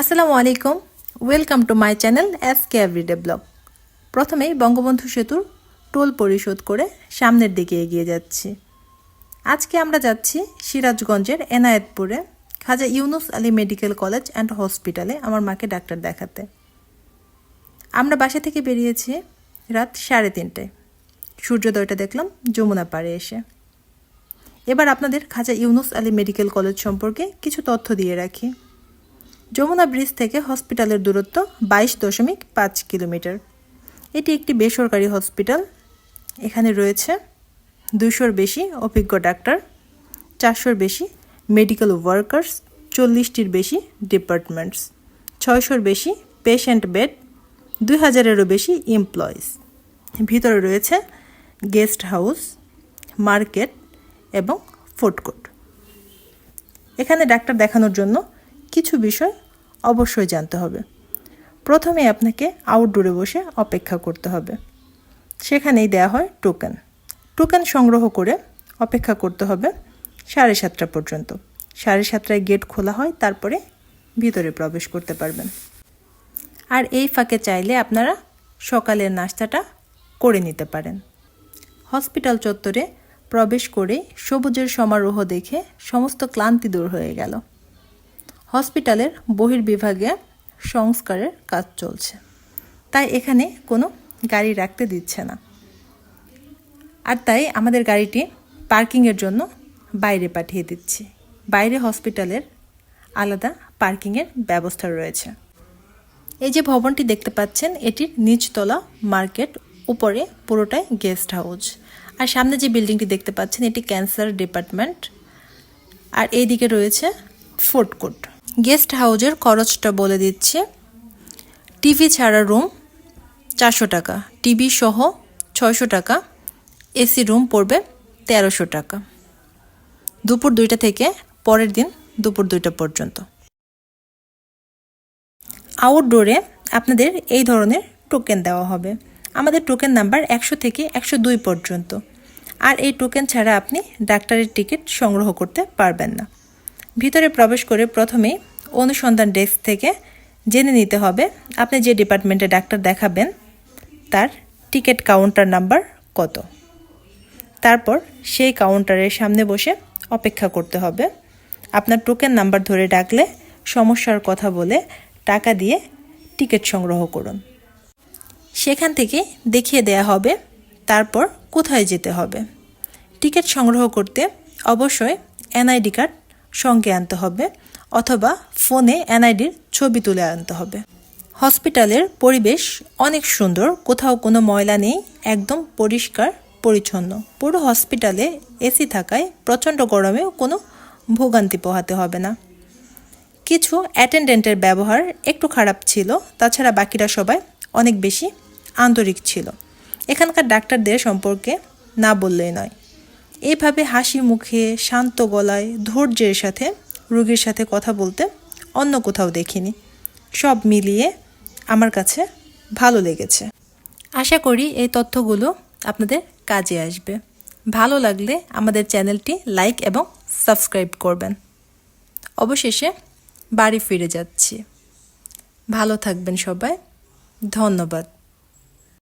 আসসালামু আলাইকুম। Welcome to my channel S K everyday blog প্রথমেই বঙ্গবন্ধু সেতুর টোল পরিশোধ করে সামনের দিকে এগিয়ে যাচ্ছি। আজকে আমরা যাচ্ছি সিরাজগঞ্জের এনায়েতপুরে, Khaja Yunus Ali medical college and হসপিটালে আমার মাকে ডাক্তার দেখাতে। আমরা বাসা থেকে বেরিয়েছি রাত সাড়ে তিনটায় সূর্যোদয়টা দেখলাম যমুনা পাড়ে এসে। এবার আপনাদের খাজা ইউনুস আলী মেডিকেল কলেজ সম্পর্কে কিছু তথ্য দিয়ে রাখি। যমুনা ব্রিজ থেকে হসপিটালের দূরত্ব বাইশ দশমিক পাঁচ কিলোমিটার। এটি একটি বেসরকারি হসপিটাল। এখানে রয়েছে দুশোর বেশি অভিজ্ঞ ডাক্তার, চারশোর বেশি মেডিকেল ওয়ার্কার্স, চল্লিশটির বেশি ডিপার্টমেন্টস, ছয়শোর বেশি পেশেন্ট বেড, দুই হাজারেরও বেশি এমপ্লয়িজ। ভিতরে রয়েছে গেস্ট হাউস, মার্কেট এবং ফুড কোর্ট। এখানে ডাক্তার দেখানোর জন্য কিছু বিষয় অবশ্যই জানতে হবে। প্রথমে আপনাকে আউটডোরে বসে অপেক্ষা করতে হবে। সেখানেই দেওয়া হয় টোকেন টোকেন সংগ্রহ করে অপেক্ষা করতে হবে সাড়ে সাতটা পর্যন্ত। সাড়ে সাতটায় গেট খোলা হয়, তারপরে ভিতরে প্রবেশ করতে পারবেন। আর এই ফাঁকে চাইলে আপনারা সকালের নাস্তাটা করে নিতে পারেন। হসপিটাল চত্বরে প্রবেশ করে সবুজের সমারোহ দেখে সমস্ত ক্লান্তি দূর হয়ে গেল। হসপিটালের বহির্বিভাগে সংস্কারের কাজ চলছে। তাই এখানে কোনো গাড়ি রাখতে দিচ্ছে না। আর তাই আমাদের গাড়িটি পার্কিংয়ের জন্য বাইরে পাঠিয়ে দিচ্ছি। বাইরে হসপিটালের আলাদা পার্কিংয়ের ব্যবস্থা রয়েছে। এই যে ভবনটি দেখতে পাচ্ছেন, এটির নিচতলা মার্কেট, উপরে পুরোটাই গেস্ট হাউস। আর সামনে যে বিল্ডিংটি দেখতে পাচ্ছেন, এটি ক্যান্সার ডিপার্টমেন্ট। আর এইদিকে রয়েছে ফুড কোর্ট গেস্ট হাউজের খরচটা বলে দিচ্ছে। টিভি ছাড়া রুম চারশো টাকা, টিভি সহ ছয়শো টাকা, এসি রুম পড়বে তেরোশো টাকা। দুপুর দুইটা থেকে পরের দিন দুপুর দুইটা পর্যন্ত। আউটডোরে আপনাদের এই ধরনের টোকেন দেওয়া হবে। আমাদের টোকেন নাম্বার একশো থেকে একশো দুই পর্যন্ত। আর এই টোকেন ছাড়া আপনি ডাক্তারের টিকিট সংগ্রহ করতে পারবেন না। ভিতরে প্রবেশ করে প্রথমেই অনুসন্ধান ডেস্ক থেকে জেনে নিতে হবে, আপনি যে ডিপার্টমেন্টে ডাক্তার দেখাবেন, তার টিকিট কাউন্টার নাম্বার কত? তারপর সেই কাউন্টারের সামনে বসে অপেক্ষা করতে হবে। আপনার টোকেন নাম্বার ধরে ডাকলে, সমস্যার কথা বলে টাকা দিয়ে টিকিট সংগ্রহ করুন। সেখান থেকে দেখিয়ে দেয়া হবে, তারপর কোথায় যেতে হবে। টিকিট সংগ্রহ করতে অবশ্যই এনআইডি কার্ড সঙ্গে আনতে হবে অথবা ফোনে এনআইডির ছবি তুলে আনতে হবে। হসপিটালের পরিবেশ অনেক সুন্দর, কোথাও কোনো ময়লা নেই, একদম পরিষ্কার, পরিচ্ছন্ন। পুরো হসপিটালে এসি থাকায় প্রচণ্ড গরমেও কোনো ভোগান্তি পোহাতে হবে না। কিছু অ্যাটেন্ডেন্টের ব্যবহার একটু খারাপ ছিল, তাছাড়া বাকিরা সবাই অনেক বেশি আন্তরিক ছিল। এখানকার ডাক্তারদের সম্পর্কে না বললেই নয়। এইভাবে হাসি মুখে, শান্ত গলায়, ধৈর্যের সাথে, রোগীর সাথে কথা বলতে অন্য কোথাও দেখিনি। সব মিলিয়ে আমার কাছে ভালো লেগেছে। আশা করি এই তথ্যগুলো আপনাদের কাজে আসবে। ভালো লাগলে আমাদের চ্যানেলটি লাইক এবং সাবস্ক্রাইব করবেন। অবশেষে বাড়ি ফিরে যাচ্ছি। ভালো থাকবেন সবাই। ধন্যবাদ।